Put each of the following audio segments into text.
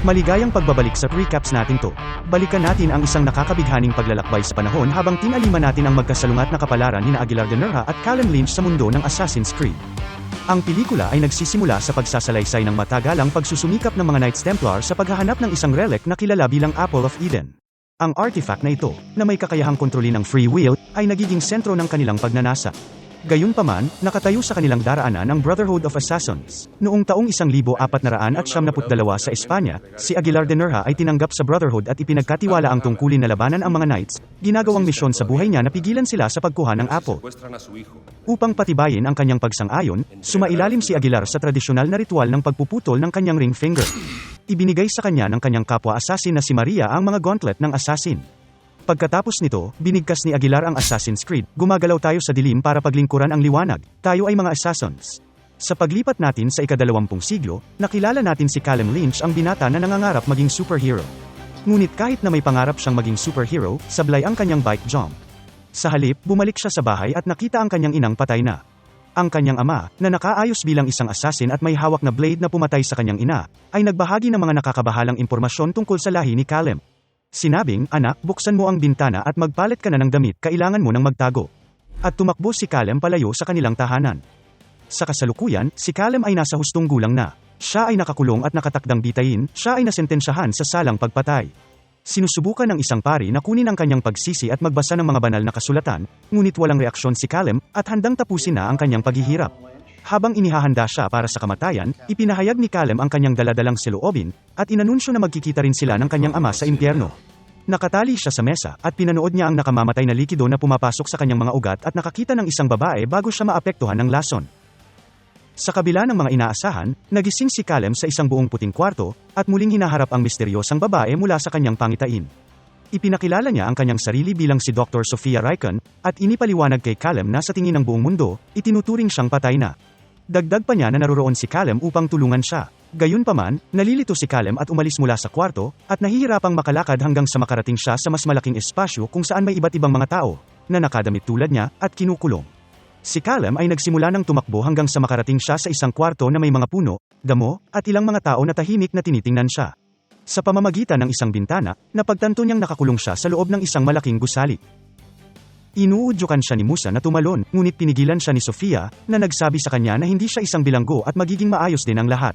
Maligayang pagbabalik sa recaps natin to. Balikan natin ang isang nakakabighaning paglalakbay sa panahon habang tinalima natin ang magkasalungat na kapalaran ni Aguilar de Nerja at Callum Lynch sa mundo ng Assassin's Creed. Ang pelikula ay nagsisimula sa pagsasalaysay ng matagalang pagsusumikap ng mga Knights Templar sa paghahanap ng isang relic na kilala bilang Apple of Eden. Ang artifact na ito, na may kakayahang kontrolin ng free will, ay nagiging sentro ng kanilang pagnanasa. Gayunpaman, nakatayo sa kanilang daraanan ang Brotherhood of Assassins. Noong taong 1472 sa Espanya, si Aguilar de Nerja ay tinanggap sa Brotherhood at ipinagkatiwala ang tungkulin na labanan ang mga Knights, ginagawang misyon sa buhay niya na pigilan sila sa pagkuha ng Apple. Secuestran a su hijo. Upang patibayin ang kanyang pagsang-ayon, sumailalim si Aguilar sa tradisyonal na ritual ng pagpuputol ng kanyang ring finger. Ibinigay sa kanya ng kanyang kapwa-assassin na si Maria ang mga gauntlet ng assassin. Pagkatapos nito, binigkas ni Aguilar ang Assassin's Creed, gumagalaw tayo sa dilim para paglingkuran ang liwanag, tayo ay mga assassins. Sa paglipat natin sa ikadalawampung siglo, nakilala natin si Callum Lynch ang binata na nangangarap maging superhero. Ngunit kahit na may pangarap siyang maging superhero, sablay ang kanyang bike jump. Sa halip, bumalik siya sa bahay at nakita ang kanyang inang patay na. Ang kanyang ama, na nakaayos bilang isang assassin at may hawak na blade na pumatay sa kanyang ina, ay nagbahagi ng mga nakakabahalang impormasyon tungkol sa lahi ni Callum. Sinabing, anak, buksan mo ang bintana at magpalit ka na ng damit, kailangan mo nang magtago. At tumakbo si Callum palayo sa kanilang tahanan. Sa kasalukuyan, si Callum ay nasa hustong gulang na. Siya ay nakakulong at nakatakdang bitayin, siya ay nasentensyahan sa salang pagpatay. Sinusubukan ng isang pari na kunin ang kanyang pagsisi at magbasa ng mga banal na kasulatan, ngunit walang reaksyon si Callum, at handang tapusin na ang kanyang paghihirap. Habang inihahanda siya para sa kamatayan, ipinahayag ni Callum ang kanyang daladalang siloobin, at inanunsyo na magkikita rin sila ng kanyang ama sa impyerno. Nakatali siya sa mesa, at pinanood niya ang nakamamatay na likido na pumapasok sa kanyang mga ugat at nakakita ng isang babae bago siya maapektuhan ng lason. Sa kabila ng mga inaasahan, nagising si Callum sa isang buong puting kwarto, at muling hinaharap ang misteryosang babae mula sa kanyang pangitain. Ipinakilala niya ang kanyang sarili bilang si Dr. Sofia Raikon, at inipaliwanag kay Callum na sa tingin ng buong mundo, itinuturing siyang patay na. Dagdag pa niya na naroroon si Callum upang tulungan siya. Gayunpaman, nalilito si Callum at umalis mula sa kwarto, at nahihirapang makalakad hanggang sa makarating siya sa mas malaking espasyo kung saan may iba't ibang mga tao, na nakadamit tulad niya, at kinukulong. Si Callum ay nagsimula ng tumakbo hanggang sa makarating siya sa isang kwarto na may mga puno, damo, at ilang mga tao na tahimik na tinitingnan siya. Sa pamamagitan ng isang bintana, napagtanto niyang nakakulong siya sa loob ng isang malaking gusali. Inuudyokan siya ni Musa na tumalon, ngunit pinigilan siya ni Sofia, na nagsabi sa kanya na hindi siya isang bilanggo at magiging maayos din ang lahat.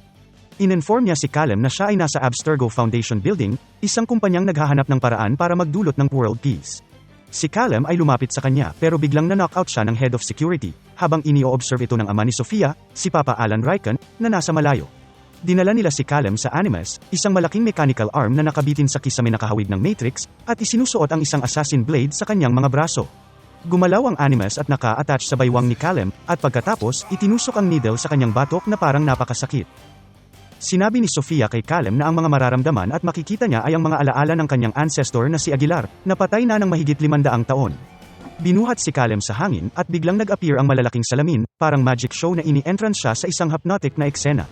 Ininform niya si Callum na siya ay nasa Abstergo Foundation Building, isang kumpanyang naghahanap ng paraan para magdulot ng world peace. Si Callum ay lumapit sa kanya pero biglang na-knockout siya ng head of security, habang ini-observe ito ng ama ni Sofia, si Papa Alan Raikon, na nasa malayo. Dinala nila si Callum sa Animus, isang malaking mechanical arm na nakabitin sa kisame nakahawig ng Matrix, at isinusuot ang isang assassin blade sa kanyang mga braso. Gumalaw ang Animus at naka-attach sa baywang ni Callum, at pagkatapos, itinusok ang needle sa kanyang batok na parang napakasakit. Sinabi ni Sofia kay Callum na ang mga mararamdaman at makikita niya ay ang mga alaala ng kanyang ancestor na si Aguilar, na patay na ng mahigit limandaang taon. Binuhat si Callum sa hangin at biglang nag-appear ang malalaking salamin, parang magic show na ini-entrance siya sa isang hypnotic na eksena.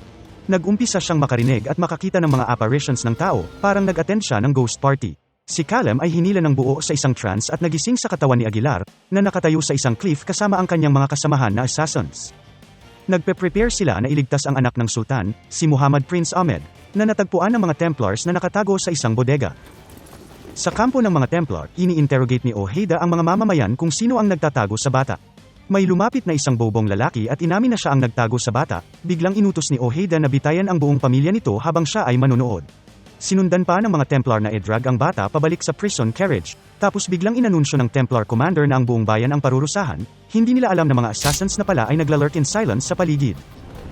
Nag-umpisa siyang makarinig at makakita ng mga apparitions ng tao, parang nag-attend siya ng ghost party. Si Callum ay hinila ng buo sa isang trance at nagising sa katawan ni Aguilar, na nakatayo sa isang cliff kasama ang kanyang mga kasamahan na assassins. Nagpe-prepare sila na iligtas ang anak ng sultan, si Muhammad Prince Ahmed, na natagpuan ng mga Templars na nakatago sa isang bodega. Sa kampo ng mga Templar, ini-interrogate ni Ojeda ang mga mamamayan kung sino ang nagtatago sa bata. May lumapit na isang bobong lalaki at inamin na siya ang nagtago sa bata, biglang inutos ni Ojeda na bitayan ang buong pamilya nito habang siya ay manonood. Sinundan pa ng mga Templar na idrag ang bata pabalik sa prison carriage, tapos biglang inanunsyo ng Templar commander na ang buong bayan ang parurusahan, hindi nila alam na mga assassins na pala ay naglalurk in silence sa paligid.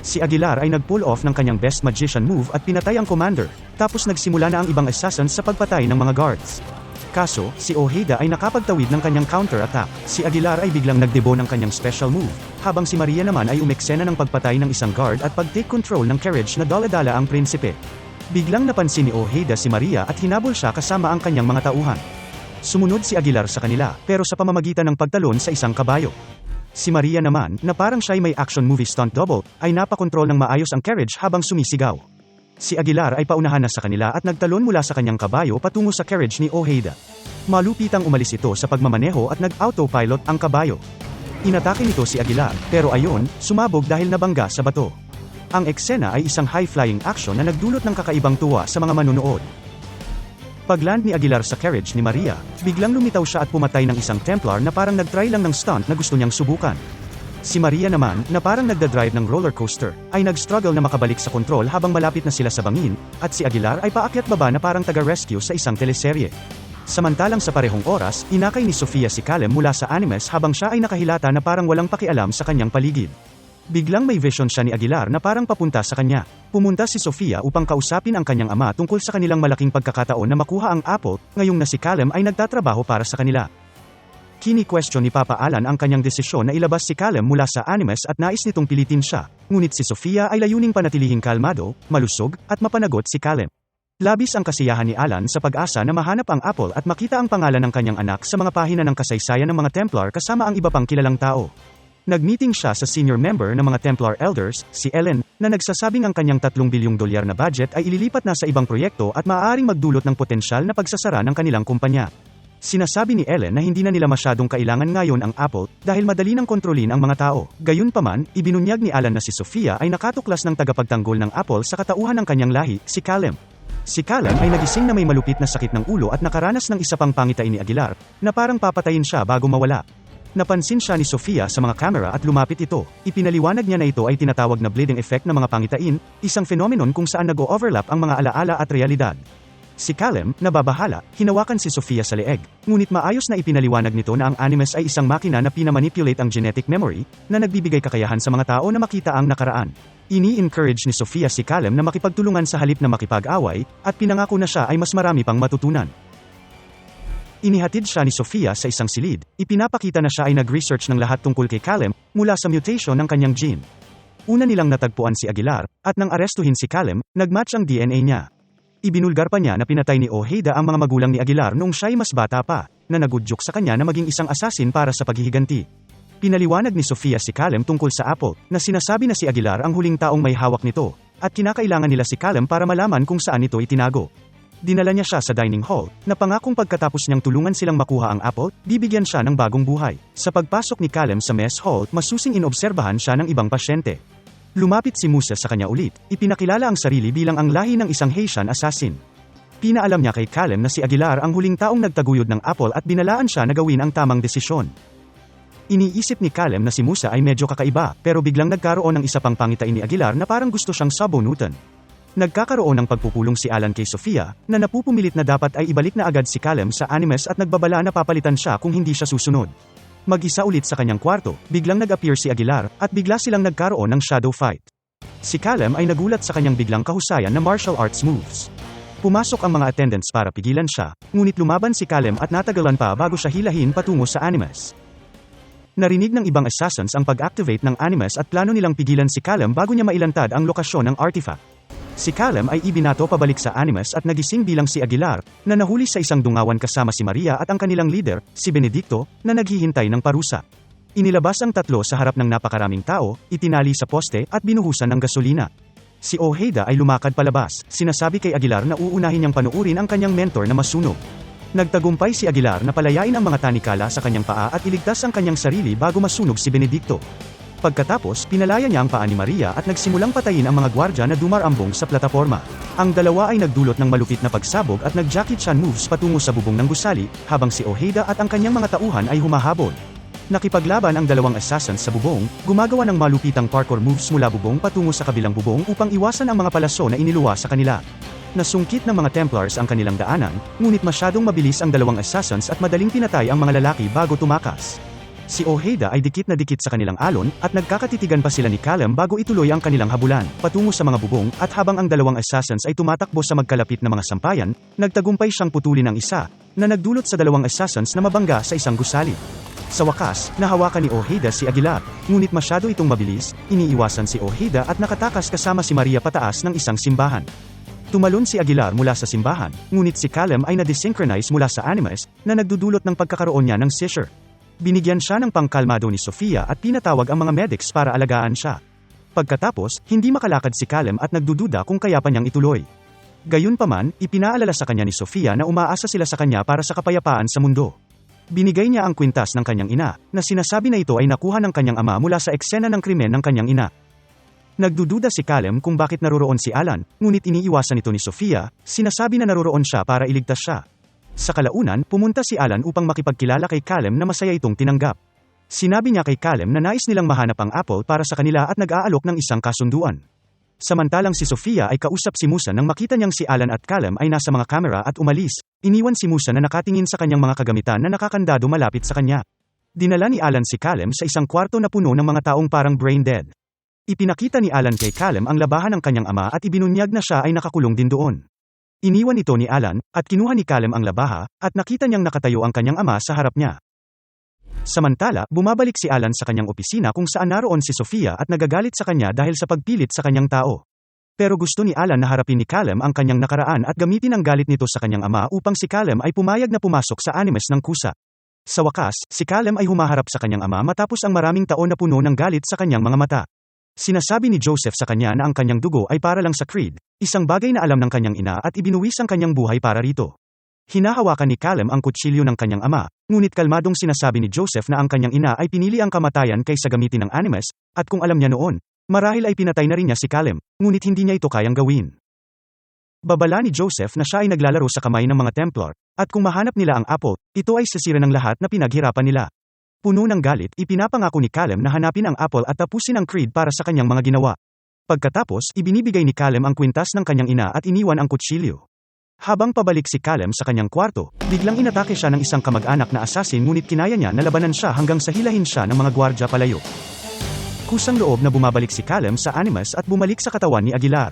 Si Aguilar ay nag-pull off ng kanyang best magician move at pinatay ang commander, tapos nagsimula na ang ibang assassins sa pagpatay ng mga guards. Kaso, si Ojeda ay nakapagtawid ng kanyang counter-attack. Si Aguilar ay biglang nagdebo ng kanyang special move, habang si Maria naman ay umeksena ng pagpatay ng isang guard at pag-take control ng carriage na dala-dala ang prinsipe. Biglang napansin ni Ojeda si Maria at hinabol siya kasama ang kanyang mga tauhan. Sumunod si Aguilar sa kanila, pero sa pamamagitan ng pagtalon sa isang kabayo. Si Maria naman, na parang siya'y may action movie stunt double, ay napakontrol ng maayos ang carriage habang sumisigaw. Si Aguilar ay paunahan na sa kanila at nagtalon mula sa kanyang kabayo patungo sa carriage ni Ojeda. Malupitang umalis ito sa pagmamaneho at nag-autopilot ang kabayo. Inatake nito si Aguilar, pero ayon, sumabog dahil nabangga sa bato. Ang eksena ay isang high-flying action na nagdulot ng kakaibang tuwa sa mga manunood. Pagland ni Aguilar sa carriage ni Maria, biglang lumitaw siya at pumatay ng isang Templar na parang nagtry lang ng stunt na gusto niyang subukan. Si Maria naman, na parang nagdadrive ng roller coaster, ay nag-struggle na makabalik sa kontrol habang malapit na sila sa bangin, at si Aguilar ay paakyat baba na parang taga-rescue sa isang teleserye. Samantalang sa parehong oras, inakay ni Sofia si Calem mula sa animes habang siya ay nakahilata na parang walang pakialam sa kanyang paligid. Biglang may vision siya ni Aguilar na parang papunta sa kanya. Pumunta si Sofia upang kausapin ang kanyang ama tungkol sa kanilang malaking pagkakataon na makuha ang apple, ngayong na si Calem ay nagtatrabaho para sa kanila. Kini-question ni Papa Alan ang kanyang desisyon na ilabas si Calem mula sa animes at nais nitong pilitin siya, ngunit si Sofia ay layuning panatilihing kalmado, malusog, at mapanagot si Calem. Labis ang kasiyahan ni Alan sa pag-asa na mahanap ang apple at makita ang pangalan ng kanyang anak sa mga pahina ng kasaysayan ng mga Templar kasama ang iba pang kilalang tao. Nagmeeting siya sa senior member ng mga Templar Elders, si Ellen, na nagsasabing ang kanyang 3 bilyong dolyar na budget ay ililipat na sa ibang proyekto at maaaring magdulot ng potensyal na pagsasara ng kanilang kumpanya. Sinasabi ni Ellen na hindi na nila masyadong kailangan ngayon ang Apple dahil madali nang kontrolin ang mga tao. Gayunpaman, ibinunyag ni Alan na si Sofia ay nakatuklas ng tagapagtanggol ng Apple sa katauhan ng kanyang lahi, si Calem. Si Calem ay nagising na may malupit na sakit ng ulo at nakaranas ng isa pang pangitain ni Aguilar, na parang papatayin siya bago mawala. Napansin siya ni Sofia sa mga kamera at lumapit ito. Ipinaliwanag niya na ito ay tinatawag na bleeding effect ng mga pangitain, isang phenomenon kung saan nag-o-overlap ang mga alaala at realidad. Si Calem, nababahala, hinawakan si Sofia sa leeg, ngunit maayos na ipinaliwanag nito na ang animes ay isang makina na pinamanipulate ang genetic memory, na nagbibigay kakayahan sa mga tao na makita ang nakaraan. Ini-encourage ni Sofia si Calem na makipagtulungan sa halip na makipag-away, at pinangako na siya ay mas marami pang matutunan. Inihatid siya ni Sofia sa isang silid, ipinapakita na siya ay nag-research ng lahat tungkol kay Calem, mula sa mutation ng kanyang gene. Una nilang natagpuan si Aguilar, at nang arestuhin si Calem, nagmatch ang DNA niya. Ibinulgar pa niya na pinatay ni Ojeda ang mga magulang ni Aguilar noong siya'y mas bata pa, na nagudyok sa kanya na maging isang asasin para sa paghihiganti. Pinaliwanag ni Sofia si Calem tungkol sa Apple, na sinasabi na si Aguilar ang huling taong may hawak nito, at kinakailangan nila si Calem para malaman kung saan ito itinago. Dinala niya siya sa dining hall, na pangakong pagkatapos niyang tulungan silang makuha ang apple, bibigyan siya ng bagong buhay. Sa pagpasok ni Calem sa mess hall, masusing inobserbahan siya ng ibang pasyente. Lumapit si Musa sa kanya ulit, ipinakilala ang sarili bilang ang lahi ng isang Haitian assassin. Pinaalam niya kay Calem na si Aguilar ang huling taong nagtaguyod ng apple at binalaan siya na gawin ang tamang desisyon. Iniisip ni Calem na si Musa ay medyo kakaiba, pero biglang nagkaroon ng isa pang pangitain ni Aguilar na parang gusto siyang sabunutan. Nagkakaroon ng pagpupulong si Alan kay Sofia, na napupumilit na dapat ay ibalik na agad si Calem sa animes at nagbabala na papalitan siya kung hindi siya susunod. Mag-isa ulit sa kanyang kwarto, biglang nag-appear si Aguilar, at bigla silang nagkaroon ng shadow fight. Si Calem ay nagulat sa kanyang biglang kahusayan na martial arts moves. Pumasok ang mga attendants para pigilan siya, ngunit lumaban si Calem at natagalan pa bago siya hilahin patungo sa animes. Narinig ng ibang assassins ang pag-activate ng animes at plano nilang pigilan si Calem bago niya mailantad ang lokasyon ng artifact. Si Calem ay ibinato pabalik sa Animus at nagising bilang si Aguilar, na nahuli sa isang dungawan kasama si Maria at ang kanilang leader, si Benedicto, na naghihintay ng parusa. Inilabas ang tatlo sa harap ng napakaraming tao, itinali sa poste at binuhusan ng gasolina. Si Ojeda ay lumakad palabas, sinasabi kay Aguilar na uunahin niyang panuurin ang kanyang mentor na masunog. Nagtagumpay si Aguilar na palayain ang mga tanikala sa kanyang paa at iligtas ang kanyang sarili bago masunog si Benedicto. Pagkatapos, pinalaya niya ang paa ni Maria at nagsimulang patayin ang mga gwardya na dumarambong sa plataforma. Ang dalawa ay nagdulot ng malupit na pagsabog at nag-Jackie Chan moves patungo sa bubong ng gusali, habang si Ojeda at ang kanyang mga tauhan ay humahabol. Nakipaglaban ang dalawang assassins sa bubong, gumagawa ng malupitang parkour moves mula bubong patungo sa kabilang bubong upang iwasan ang mga palaso na iniluwa sa kanila. Nasungkit ng mga Templars ang kanilang daanan, ngunit masyadong mabilis ang dalawang assassins at madaling pinatay ang mga lalaki bago tumakas. Si Ojeda ay dikit na dikit sa kanilang alon, at nagkakatitigan pa sila ni Callum bago ituloy ang kanilang habulan, patungo sa mga bubong, at habang ang dalawang assassins ay tumatakbo sa magkalapit na mga sampayan, nagtagumpay siyang putulin ang isa, na nagdulot sa dalawang assassins na mabangga sa isang gusali. Sa wakas, nahawakan ni Ojeda si Aguilar, ngunit masyado itong mabilis, iniiwasan si Ojeda at nakatakas kasama si Maria pataas ng isang simbahan. Tumalon si Aguilar mula sa simbahan, ngunit si Callum ay na-desynchronize mula sa animus, na nagdudulot ng pagkakaroon niya ng seizure. Binigyan siya ng pangkalmado ni Sofia at pinatawag ang mga medics para alagaan siya. Pagkatapos, hindi makalakad si Calem at nagdududa kung kaya pa niyang ituloy. Gayunpaman, ipinaalala sa kanya ni Sofia na umaasa sila sa kanya para sa kapayapaan sa mundo. Binigay niya ang kwintas ng kanyang ina, na sinasabi na ito ay nakuha ng kanyang ama mula sa eksena ng krimen ng kanyang ina. Nagdududa si Callum kung bakit naroroon si Alan, ngunit iniiwasan ito ni Sofia, sinasabi na naroroon siya para iligtas siya. Sa kalaunan, pumunta si Alan upang makipagkilala kay Callum na masaya itong tinanggap. Sinabi niya kay Callum na nais nilang mahanap ang apple para sa kanila at nag-aalok ng isang kasunduan. Samantalang si Sofia ay kausap si Musa nang makita niyang si Alan at Callum ay nasa mga kamera at umalis, iniwan si Musa na nakatingin sa kanyang mga kagamitan na nakakandado malapit sa kanya. Dinala ni Alan si Callum sa isang kwarto na puno ng mga taong parang brain dead. Ipinakita ni Alan kay Callum ang labahan ng kanyang ama at ibinunyag na siya ay nakakulong din doon. Iniwan ito ni Alan, at kinuha ni Callum ang labaha, at nakita niyang nakatayo ang kanyang ama sa harap niya. Samantala, bumabalik si Alan sa kanyang opisina kung saan naroon si Sofia at nagagalit sa kanya dahil sa pagpilit sa kanyang tao. Pero gusto ni Alan na harapin ni Callum ang kanyang nakaraan at gamitin ang galit nito sa kanyang ama upang si Callum ay pumayag na pumasok sa animus ng kusa. Sa wakas, si Callum ay humaharap sa kanyang ama matapos ang maraming taon na puno ng galit sa kanyang mga mata. Sinasabi ni Joseph sa kanya na ang kanyang dugo ay para lang sa creed, isang bagay na alam ng kanyang ina at ibinuwis ang kanyang buhay para rito. Hinahawakan ni Callum ang kutsilyo ng kanyang ama, ngunit kalmadong sinasabi ni Joseph na ang kanyang ina ay pinili ang kamatayan kaysa gamitin ng animus, at kung alam niya noon, marahil ay pinatay na rin niya si Callum, ngunit hindi niya ito kayang gawin. Babala ni Joseph na siya ay naglalaro sa kamay ng mga Templar, at kung mahanap nila ang apple, ito ay sisira ng lahat na pinaghirapan nila. Puno ng galit, ipinapangako ni Callum na hanapin ang apple at tapusin ang creed para sa kanyang mga ginawa. Pagkatapos, ibinibigay ni Callum ang kwintas ng kanyang ina at iniwan ang kutsilyo. Habang pabalik si Callum sa kanyang kwarto, biglang inatake siya ng isang kamag-anak na assassin ngunit kinaya niya na labanan siya hanggang sa hilahin siya ng mga gwardya palayo. Kusang loob na bumabalik si Callum sa Animus at bumalik sa katawan ni Aguilar.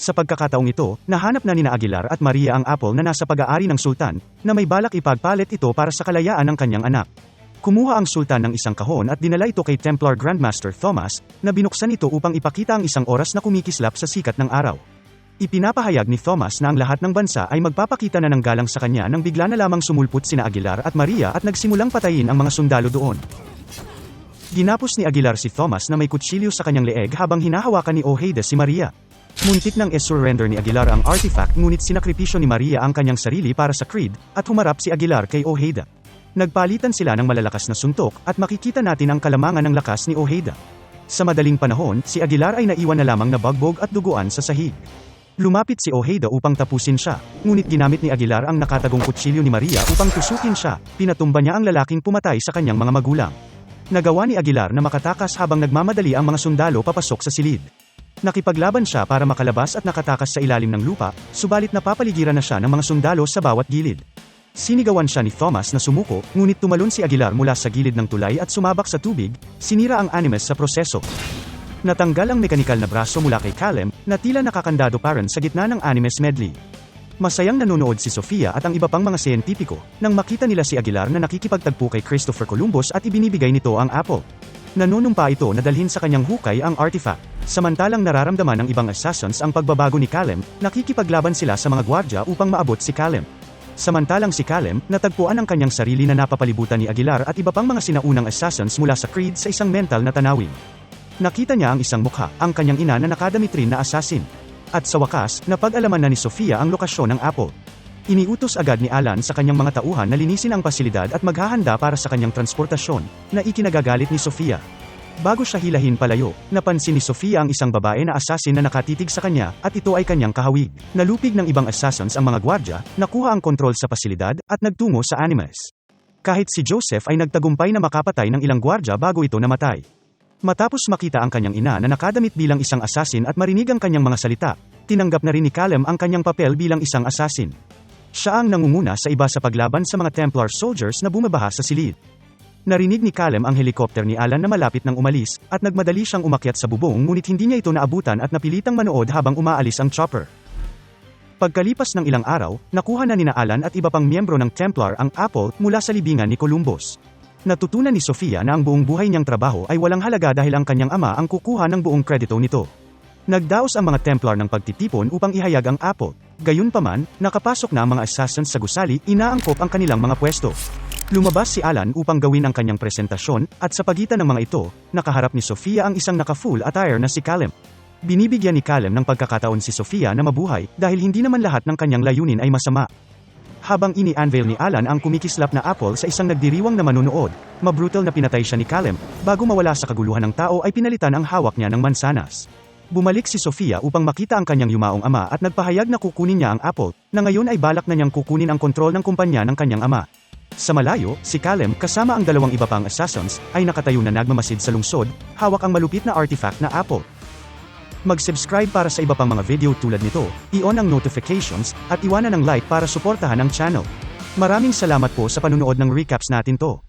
Sa pagkakataong ito, nahanap na nina Aguilar at Maria ang apple na nasa pag-aari ng sultan, na may balak ipagpalit ito para sa kalayaan ng kanyang anak. Kumuha ang sultan ng isang kahon at dinala ito kay Templar Grandmaster Thomas, na binuksan ito upang ipakita ang isang oras na kumikislap sa sikat ng araw. Ipinapahayag ni Thomas na ang lahat ng bansa ay magpapakita na ng galang sa kanya nang bigla na lamang sumulpot sina Aguilar at Maria at nagsimulang patayin ang mga sundalo doon. Ginapos ni Aguilar si Thomas na may kutsilyo sa kanyang leeg habang hinahawakan ni Ojeda si Maria. Muntik nang esurrender ni Aguilar ang artifact ngunit sinakripisyo ni Maria ang kanyang sarili para sa Creed, at humarap si Aguilar kay Ojeda. Nagpalitan sila ng malalakas na suntok at makikita natin ang kalamangan ng lakas ni Ojeda. Sa madaling panahon, si Aguilar ay naiwan na lamang na bagbog at duguan sa sahig. Lumapit si Ojeda upang tapusin siya, ngunit ginamit ni Aguilar ang nakatagong kutsilyo ni Maria upang tusukin siya, pinatumba niya ang lalaking pumatay sa kanyang mga magulang. Nagawa ni Aguilar na makatakas habang nagmamadali ang mga sundalo papasok sa silid. Nakipaglaban siya para makalabas at nakatakas sa ilalim ng lupa, subalit napapaligiran na siya ng mga sundalo sa bawat gilid. Sinigawan siya ni Thomas na sumuko, ngunit tumalon si Aguilar mula sa gilid ng tulay at sumabak sa tubig, sinira ang animus sa proseso. Natanggal ang mekanikal na braso mula kay Callum, na tila nakakandado pa rin sa gitna ng animus medley. Masayang nanonood si Sofia at ang iba pang mga siyentipiko, nang makita nila si Aguilar na nakikipagtagpo kay Christopher Columbus at ibinibigay nito ang apple. Nanunumpa ito na dalhin sa kanyang hukay ang artifact. Samantalang nararamdaman ng ibang assassins ang pagbabago ni Callum, nakikipaglaban sila sa mga gwardya upang maabot si Callum. Samantalang si Callum, natagpuan ang kanyang sarili na napapalibutan ni Aguilar at iba pang mga sinaunang assassins mula sa Creed sa isang mental na tanawin. Nakita niya ang isang mukha, ang kanyang ina na nakadamit rin na assassin. At sa wakas, napag-alaman na ni Sofia ang lokasyon ng Apple. Iniutos agad ni Alan sa kanyang mga tauhan na linisin ang pasilidad at maghahanda para sa kanyang transportasyon, na ikinagagalit ni Sofia. Bago siya hilahin palayo, napansin ni Sofia ang isang babae na assassin na nakatitig sa kanya, at ito ay kanyang kahawig. Nalupig ng ibang assassins ang mga gwardya, nakuha ang kontrol sa pasilidad, at nagtungo sa Animus. Kahit si Joseph ay nagtagumpay na makapatay ng ilang gwardya bago ito namatay. Matapos makita ang kanyang ina na nakadamit bilang isang assassin at marinig ang kanyang mga salita, tinanggap na rin ni Callum ang kanyang papel bilang isang assassin. Siya ang nangunguna sa iba sa paglaban sa mga Templar soldiers na bumabaha sa silid. Narinig ni Callum ang helikopter ni Alan na malapit nang umalis, at nagmadali siyang umakyat sa bubong ngunit hindi niya ito naabutan at napilitang manood habang umaalis ang chopper. Pagkalipas ng ilang araw, nakuha na ni Alan at iba pang miyembro ng Templar ang apple mula sa libingan ni Columbus. Natutunan ni Sofia na ang buong buhay niyang trabaho ay walang halaga dahil ang kanyang ama ang kukuha ng buong kredito nito. Nagdaos ang mga Templar ng pagtitipon upang ihayag ang apple. Gayunpaman, nakapasok na ang mga assassins sa gusali, inaangkop ang kanilang mga pwesto. Lumabas si Alan upang gawin ang kanyang presentasyon, at sa pagitan ng mga ito, nakaharap ni Sofia ang isang naka-full attire na si Callum. Binibigyan ni Callum ng pagkakataon si Sofia na mabuhay dahil hindi naman lahat ng kanyang layunin ay masama. Habang ini-unveil ni Alan ang kumikislap na apple sa isang nagdiriwang na manunood, mabrutal na pinatay siya ni Callum, bago mawala sa kaguluhan ng tao ay pinalitan ang hawak niya ng mansanas. Bumalik si Sofia upang makita ang kanyang yumaong ama at nagpahayag na kukunin niya ang Apple, na ngayon ay balak na niyang kukunin ang kontrol ng kumpanya ng kanyang ama. Sa malayo, si Calem kasama ang dalawang iba pang assassins ay nakatayo na nagmamasid sa lungsod, hawak ang malupit na artifact na Apple. Mag-subscribe para sa iba pang mga video tulad nito, i-on ang notifications, at iwanan ang like para suportahan ang channel. Maraming salamat po sa panunood ng recaps natin to.